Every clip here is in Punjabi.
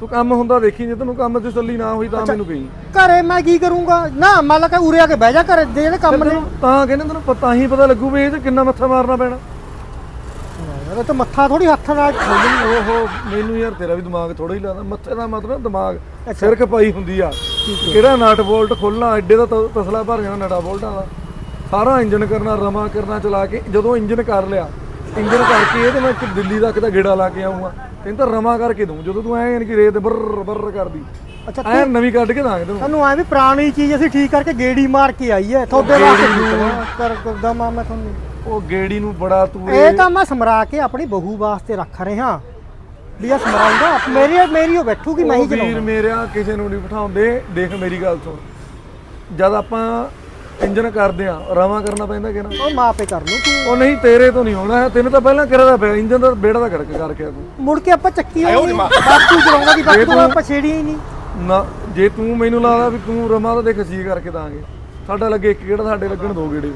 ਤੂੰ ਕੰਮ ਹੁੰਦਾ ਦੇਖੀ ਜੇ ਤੈਨੂੰ ਕੰਮ ਤੇ ਤਸੱਲੀ ਨਾ ਹੋਈ ਤਾਂ ਮੈਨੂੰ ਕਹੀਂ। ਘਰੇ ਮੈਂ ਕੀ ਕਰੂੰਗਾ? ਨਾ ਮੰਨ ਲਾ ਕਿ ਉਰੇ ਆ ਕੇ ਬਹਿ ਜਾ ਘਰੇ ਦੇ ਜਿਹੜੇ ਕੰਮ ਨੇ ਤੈਨੂੰ ਤਾਂ ਕਹਿੰਦੇ ਤੈਨੂੰ ਪਤਾ ਹੀ ਪਤਾ ਲੱਗੂ ਵੀ ਇਹ 'ਚ ਕਿੰਨਾ ਮੱਥਾ ਮਾਰਨਾ ਪੈਣਾ। ਇਹ ਤਾਂ ਮੱਥਾ ਥੋੜੀ ਹੱਥ ਨਾਲ ਖੋਲਣੀ ਓਹੋ ਮੈਨੂੰ ਯਾਰ ਤੇਰਾ ਵੀ ਦਿਮਾਗ ਥੋੜਾ ਹੀ ਲੱਗਦਾ। ਮੱਥੇ ਦਾ ਮਤਲਬ ਦਿਮਾਗ ਸਿਰ ਖਪਾਈ ਹੁੰਦੀ ਆ। ਕਿਹੜਾ ਨਟ ਬੋਲਟ ਖੋਲਣਾ ਐਡੇ ਦਾ ਤ- ਤਸਲਾ ਭਰ ਜਾਣਾ ਨਟਾ ਬੋਲਟਾਂ ਦਾ। ਸਾਰਾ ਇੰਜਨ ਕਰਨਾ ਰਮਾ ਕਰਨਾ ਚਲਾ ਕੇ ਜਦੋਂ ਇੰਜਨ ਕਰ ਲਿਆ ਇੰਜਨ ਕਰਕੇ ਇਹ ਤੇ ਮੈਂ ਇੱਕ ਦਿੱਲੀ ਤੱਕ ਦਾ ਗੇੜਾ ਲਾ ਕੇ ਆਉਂਗਾ ਤੈਨੂੰ ਤਾਂ ਰਮਾ ਕਰਕੇ ਦੂੰ ਜਦੋਂ ਤੂੰ ਐਂ ਕਿ ਰੇਤ ਬਰ ਬਰ ਕਰਦੀ। ਅੱਛਾ ਐ ਨਵੀਂ ਕੱਢ ਕੇ ਦਾਂਗੇ ਤੈਨੂੰ। ਤੁਹਾਨੂੰ ਐ ਵੀ ਪੁਰਾਣੀ ਚੀਜ਼ ਅਸੀਂ ਠੀਕ ਕਰਕੇ ਗੇੜੀ ਮਾਰ ਕੇ ਆਈ ਹੈ ਤੁਹਾਡੇ ਵਾਸਤੇ ਕਰ ਦਮਾ ਮੈਂ ਤੁਹਾਨੂੰ। ਉਹ ਗੇੜੀ ਨੂੰ ਬੜਾ ਤੂੰ ਇਹ ਤਾਂ ਮੈਂ ਸਮਰਾ ਕੇ ਆਪਣੀ ਬਹੂ ਵਾਸਤੇ ਰੱਖ ਰਿਹਾ। ਵੀ ਇਹ ਸਮਰਾਉਂਦਾ ਮੇਰੀ ਮੇਰੀ ਉਹ ਬੈਠੂਗੀ ਮੈਂ ਹੀ ਉਹ ਵੀਰ ਚਲਾਉਂਦਾ। ਮੇਰਿਆ ਕਿਸੇ ਨੂੰ ਨਹੀਂ ਬਿਠਾਉਂਦੇ। ਦੇਖ ਮੇਰੀ ਗੱਲ ਸੁਣ। ਜਦ ਆਪਾਂ ਇੰਜਨ ਕਰਦੇ ਆ ਰਵਾ ਕਰਨਾ ਪੈਂਦਾ ਕਿ ਨਾ? ਉਹ ਮਾਪੇ ਕਰ ਲੂ ਤੂੰ। ਉਹ ਨਹੀਂ ਤੇਰੇ ਤੋਂ ਨਹੀਂ ਹੋਣਾ ਤੈਨੂੰ ਤਾਂ ਪਹਿਲਾਂ ਕਰਦਾ ਪਿਆ ਇੰਜਨ ਦਾ ਬੇੜਾ ਦਾ ਕਰਕੇ ਕਰਕੇ ਆ ਤੂੰ। ਮੁੜ ਕੇ ਆਪਾਂ ਚੱਕੀ ਹੋਣੀ ਬਾਪੂ ਚਲਾਉਂਦਾ ਦੀ ਨੂੰ ਆਪਾਂ ਛੇੜੀ ਹੀ ਨਹੀਂ। ਨਾ ਜੇ ਤੂੰ ਮੈਨੂੰ ਲੱਗਦਾ ਵੀ ਤੂੰ ਰਮਾ ਤਾਂ ਦੇਖ ਸੀ ਕਰਕੇ ਦਾਂਗੇ। ਸਾਡਾ ਲੱਗੇ ਇੱਕ ਗੇੜਾ ਸਾਡੇ ਲੱਗਣ ਦੋ ਗੇੜੇ।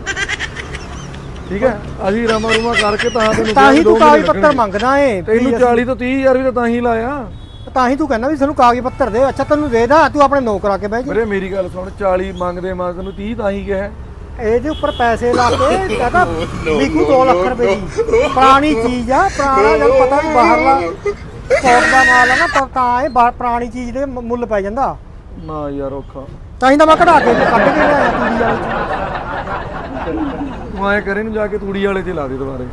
ਠੀਕ ਹੈ? ਅਸੀਂ ਰਮਾ ਰੁਮਾ ਕਰਕੇ ਤਾਂ ਤੈਨੂੰ ਤਾਂ ਹੀ ਦੋ ਤੂੰ ਕਾਗਜ਼ ਪੱਤਰ। ਮੰਗਦਾ ਏ ਤੈਨੂੰ 40 ਤੋਂ 30 ਹਜ਼ਾਰ ਵੀ ਤਾਂ ਤਾਂ ਹੀ ਲਾਇਆ। ਤਾਂ ਹੀ ਤੂੰ ਕਹਿੰਦਾ ਵੀ ਸਾਨੂੰ ਕਾਗਜ਼ ਪੱਤਰ ਦੇ ਅੱਛਾ ਤੈਨੂੰ ਦੇ ਦਾਂ ਤੂੰ ਆਪਣੇ ਨੌ ਕਰਾ ਕੇ ਬਹਿ ਜਾ। ਵੀਰੇ ਮੇਰੀ ਗੱਲ ਸੁਣ 40 ਮੰਗਦੇ ਮੈਂ ਤੈਨੂੰ 30 ਤਾਂ ਹੀ ਕਿਹਾ। ਇਹਦੇ ਉੱਪਰ ਪੈਸੇ ਲਾ ਕੇ ਕਹਦਾ ਵਿਕੂ 2 ਲੱਖ ਰੁਪਏ ਦੀ ਪੁਰਾਣੀ ਚੀਜ਼ ਆ ਪੁਰਾਣਾ ਜਦ ਪਤਾ ਵੀ ਬਾਹਰਲਾ ਸਪੋਰਟ ਦਾ ਮਾਲ ਆ ਨਾ ਤਾਂ- ਤਾਂ ਇਹ ਬਾਹਰ ਪੁਰਾਣੀ ਚੀਜ਼ ਦੇ ਮ- ਮੁੱਲ ਪੈ ਜਾਂਦਾ। ਨਾ ਯਾਰ ਔਖਾ। ਤਾਂ ਹੀ ਤਾਂ ਮੈਂ ਕਢਾ ਕੇ ਕੱਢ ਕੇ ਲਿਆਇਆ ਤੂੜੀ ਵਾਲੀ ਚ। ਤੂੰ ਐ ਕਰੇ ਨੂੰ ਜਾ ਕੇ ਤੂੜੀ ਵਾਲੇ 'ਚ ਲਾ ਦੇ ਦੁਬਾਰੇ।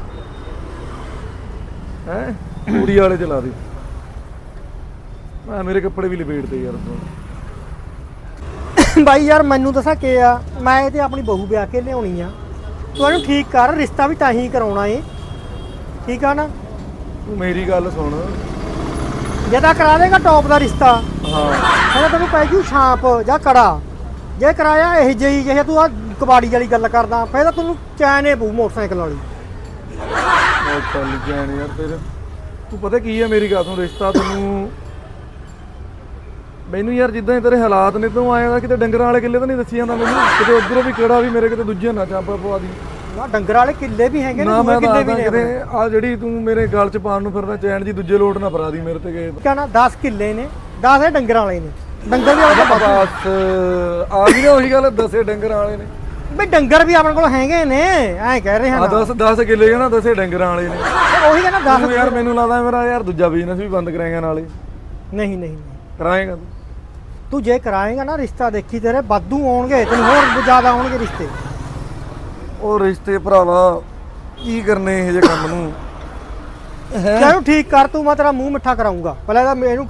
ਹੈ? ਤੂੜੀ ਵਾਲੇ 'ਚ ਲਾ ਦੇ। ਮੈਂ ਮੇਰੇ ਕੱਪੜੇ ਵੀ ਲਪੇਟਦੇ ਯਾਰ ਤੂੰ। ਬਾਈ ਯਾਰ ਮੈਨੂੰ ਦੱਸਾਂ ਕੀ ਆ ਮੈਂ ਇਹ ਤੇ ਆਪਣੀ ਬਹੂ ਵਿਆਹ ਕੇ ਲਿਆਉਣੀ ਆ। ਤੂੰ ਇਹਨੂੰ ਠੀਕ ਕਰ ਰਿਸ਼ਤਾ ਵੀ ਤਾਂ ਹੀ ਕਰਾਉਣਾ ਏ। ਠੀਕ ਆ ਨਾ? ਤੂੰ ਮੇਰੀ ਗੱਲ ਸੁਣ। ਜੇ ਤਾਂ ਕਰਾ ਦੇਗਾ ਟੌਪ ਦਾ ਰਿਸ਼ਤਾ। ਹਾਂ। ਫਿਰ ਤੈਨੂੰ ਪੈ ਜੂ ਛਾਂਪ ਜਾਂ ਕੜਾ। ਜੇ ਕਰਾਇਆ ਇਹ ਜਿਹੀ ਜਿਹੇ ਤੂੰ ਆ ਕਬਾੜੀ ਵਾਲੀ ਗੱਲ ਕਰਦਾ ਫਿਰ ਤਾਂ ਤੈਨੂੰ ਚੈਨ ਏ ਪਊ ਮੋਟਰਸਾਈਕਲ ਵਾਲੀ। ਉਹ ਚੱਲ ਜਾਣ ਯਾਰ ਤੇਰੇ। ਤੂੰ ਪਤਾ ਕੀ ਆ ਮੇਰੀ ਗੱਲ ਸੁਣ ਰਿਸ਼ਤਾ ਤੈਨੂੰ ਮੈਨੂੰ ਯਾਰ ਜਿੱਦਾਂ ਤੇਰੇ ਹਾਲਾਤ ਨੇ ਤੂੰ ਆਇਆ ਦਾ ਕਿਤੇ ਡੰਗਰਾਂ ਵਾਲੇ ਕਿੱਲੇ ਤਾਂ ਨਹੀਂ ਦੱਸੀ ਜਾਂਦਾ ਮੈਨੂੰ? ਕਿਤੇ ਉਧਰੋਂ ਵੀ ਕਿਹੜਾ ਵੀ ਮੇਰੇ ਕਿਤੇ ਦੂਜੇ ਨਾ ਚਾਂਪਾ ਪਵਾ ਦੀ। ਨਾ ਡੰਗਰ ਵਾਲੇ ਕਿੱਲੇ ਵੀ ਹੈਗੇ ਨੇ ਨਾ ਦੂਏ ਮੈਂ ਕਿੱਲੇ ਵੀ ਨੇ। ਆ ਜਿਹੜੀ ਤੂੰ ਮੇਰੇ ਗਲ 'ਚ ਪਾਉਣ ਨੂੰ ਫਿਰਦਾ ਚੈਨ ਜੀ ਦੂਜੇ ਲੋਟ ਨਾ ਫਰਾ ਦੀ ਮੇਰੇ ਤੇ ਗਏ ਨਾ 10 ਕਿੱਲੇ ਨੇ 10 ਇਹ ਡੰਗਰ ਵਾਲੇ ਨੇ। ਡੰਗਰ ਵੀ ਕੋਲ ਬਸ ਆ ਗਈ ਨਾ ਉਹੀ ਗੱਲ ਦਸੇ ਡੰਗਰਾਂ ਵਾਲੇ ਨੇ। ਵੀ ਡੰਗਰ ਵੀ ਆਪਣੇ ਕੋਲ ਹੈਗੇ ਨੇ ਐਂ ਕਹਿ ਰਹੇ ਆ ਹਾਂ 10 10 ਕਿੱਲੇ ਨਾ ਦਸੇ ਡੰਗਰਾਂ ਵਾਲੇ ਨੇ। ਉਹੀ ਕਹਿੰਦਾ 10 ਤੂੰ ਯਾਰ ਮੈਨੂੰ ਲੱਗਦਾ ਮੇਰਾ ਯਾਰ ਦੂਜਾ ਬਿਜ਼ਨਸ ਵੀ ਬੰਦ ਕਰਾਏਗਾ ਨਾਲੇ। ਨਹੀਂ ਨਹੀਂ ਨਹੀਂ। ਕਰਾਏਗਾ ਤੂੰ ਜੇ ਕਰਾਏਗਾ ਨਾ ਰਿਸ਼ਤਾ ਦੇਖੀ ਤੇਰੇ ਵਾਧੂ ਆਉਣਗੇ ਤੈਨੂੰ ਹੋਰ ਜ਼ਿਆਦਾ ਆਉਣਗੇ ਰਿਸ਼ਤੇ। ਉਹ ਰਿਸ਼ਤੇ ਭਰਾਵਾ ਕੀ ਕਰਨੇ ਇਹ ਜੇ ਕੰਮ ਨੂੰ? ਕਿਹਨੂੰ ਠੀਕ ਕਰ ਤੂੰ ਮੈਂ ਤੇਰਾ ਮੂੰਹ ਮਿੱਠਾ ਕਰਾਉਂਗਾ ਪਹਿਲਾਂ ਇਹਨੂੰ